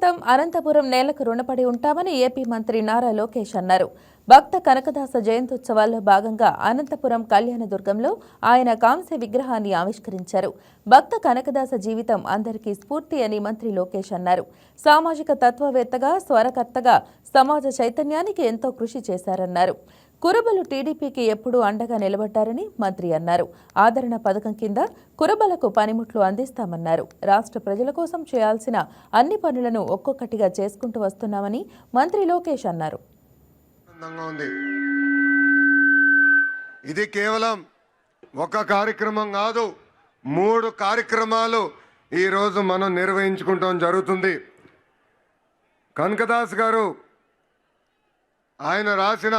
జీవితాంతం అనంతపురం నేలకు రుణపడి ఉంటామని ఏపీ మంత్రి నారా లోకేష్ అన్నారు. భక్త కనకదాస జయంత్యుత్సవాల్లో భాగంగా అనంతపురం కళ్యాణదుర్గంలో ఆయన కాంస్య విగ్రహాన్ని ఆవిష్కరించారు. భక్త కనకదాస జీవితం అందరికీ స్ఫూర్తి అని మంత్రి లోకేష్ అన్నారు. సామాజిక తత్వవేత్తగా స్వరకర్తగా సమాజ చైతన్యానికి ఎంతో కృషి చేశారన్నారు. కురబలు టీడీపీకి ఎప్పుడూ అండగా నిలబడ్డారని మంత్రి అన్నారు. ఆదరణ పథకం కింద కురబలకు పనిముట్లు అందిస్తామన్నారు. రాష్ట్ర ప్రజల కోసం చేయాల్సిన అన్ని పనులను ఒక్కొక్కటిగా చేసుకుంటూ వస్తున్నామని మంత్రి లోకేష్ అన్నారు. ఉంది. ఇది కేవలం ఒక కార్యక్రమం కాదు మూడు కార్యక్రమాలు ఈరోజు మనం నిర్వహించుకుంటాం జరుగుతుంది. కనకదాస్ గారు ఆయన రాసిన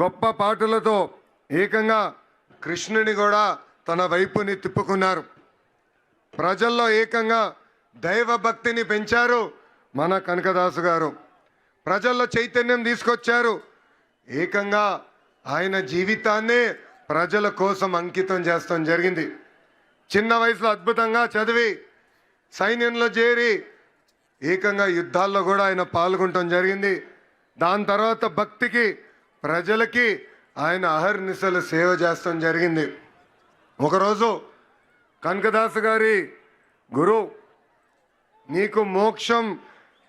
గొప్ప పాటలతో ఏకంగా కృష్ణుని కూడా తన వైపుని తిప్పుకున్నారు. ప్రజల్లో ఏకంగా దైవభక్తిని పెంచారు మన కనకదాసు గారు. ప్రజల్లో చైతన్యం తీసుకొచ్చారు. ఏకంగా ఆయన జీవితాన్నే ప్రజల కోసం అంకితం చేస్తాం జరిగింది. చిన్న వయసులో అద్భుతంగా చదివి సైన్యంలో చేరి ఏకంగా యుద్ధాల్లో కూడా ఆయన పాల్గొనటం జరిగింది. దాని తర్వాత భక్తికి ప్రజలకి ఆయన అహర్నిశలు సేవ చేస్తాం జరిగింది. ఒకరోజు కనకదాసు గారి గురువు నీకు మోక్షం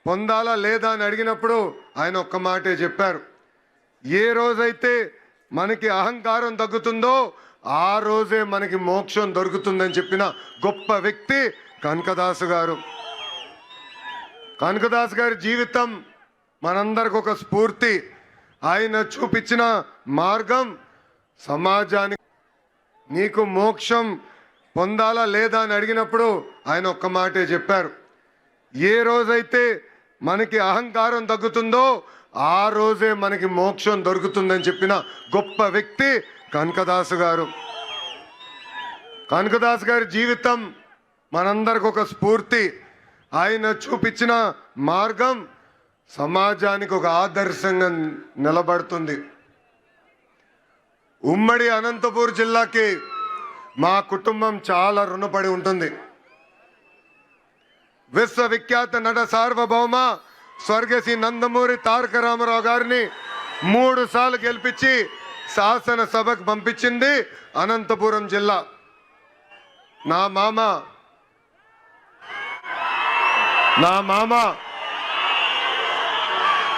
పొందాలా లేదా అని అడిగినప్పుడు ఆయన ఒక్క మాటే చెప్పారు. ఏ రోజైతే మనకి అహంకారం తగ్గుతుందో ఆ రోజే మనకి మోక్షం దొరుకుతుందని చెప్పిన గొప్ప వ్యక్తి కనకదాసు గారు. కనకదాస్ గారి జీవితం మనందరికి ఒక స్ఫూర్తి. ఆయన చూపించిన మార్గం సమాజానికి నీకు మోక్షం పొందాలా లేదా అని అడిగినప్పుడు ఆయన ఒక్క మాటే చెప్పారు. ఏ రోజైతే మనకి అహంకారం తగ్గుతుందో ఆ రోజే మనకి మోక్షం దొరుకుతుందని చెప్పిన గొప్ప వ్యక్తి కనకదాసు గారు. కనకదాస్ గారి జీవితం మనందరికి ఒక స్ఫూర్తి. ఆయన చూపించిన మార్గం సమాజానికి ఒక ఆదర్శంగా నిలబడుతుంది. ఉమ్మడి అనంతపూర్ జిల్లాకి మా కుటుంబం చాలా రుణపడి ఉంటుంది. విశ్వవిఖ్యాత నట సార్వభౌమ స్వర్గశ్రీ నందమూరి తారక రామారావు గారిని మూడు సార్లు గెలిపించి శాసనసభకు పంపించింది అనంతపురం జిల్లా. నా మామ. నా మామ.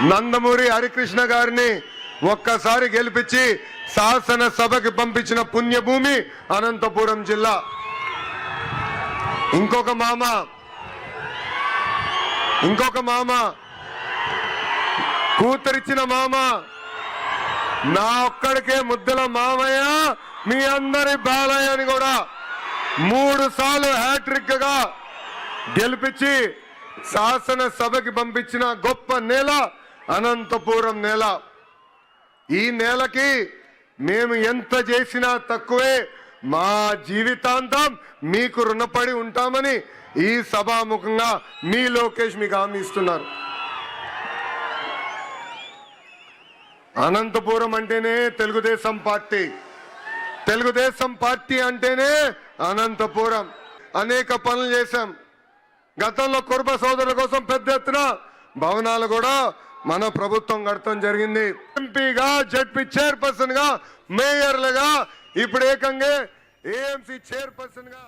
నందమూరి హరికృష్ణ గారిని ఒక్కసారి గెలిపించి శాసనసభకి పంపించిన పుణ్యభూమి అనంతపురం జిల్లా. ఇంకొక మామ. ఇంకొక మామ. కూతురిచ్చిన మామ. నా ఒక్కడికే ముద్దల మామయ్య మీ అందరి బాలయ్య అని కూడా మూడు సార్లు హ్యాట్రిక్గా గెలిపించి శాసనసభకి పంపించిన గొప్ప నేల అనంతపురం నేల. ఈ నేలకి మేము ఎంత చేసినా తక్కువే. మా జీవితాంతం మీకు రుణపడి ఉంటామని ఈ సభాముఖంగా మీ లోకేష్ మీకు హామీ ఇస్తున్నారు. అనంతపురం అంటేనే తెలుగుదేశం పార్టీ. తెలుగుదేశం పార్టీ అంటేనే అనంతపురం. అనేక పనులు చేశాం. గతంలో కుర్బ సోదరుల కోసం పెద్ద ఎత్తున భవనాలు కూడా మన ప్రభుత్వం కడతాం జరిగింది. ఎంపీగా జడ్పీ చైర్పర్సన్గా మేయర్లుగా ఇప్పుడు ఏకంగా ఏఎంసీ చైర్పర్సన్గా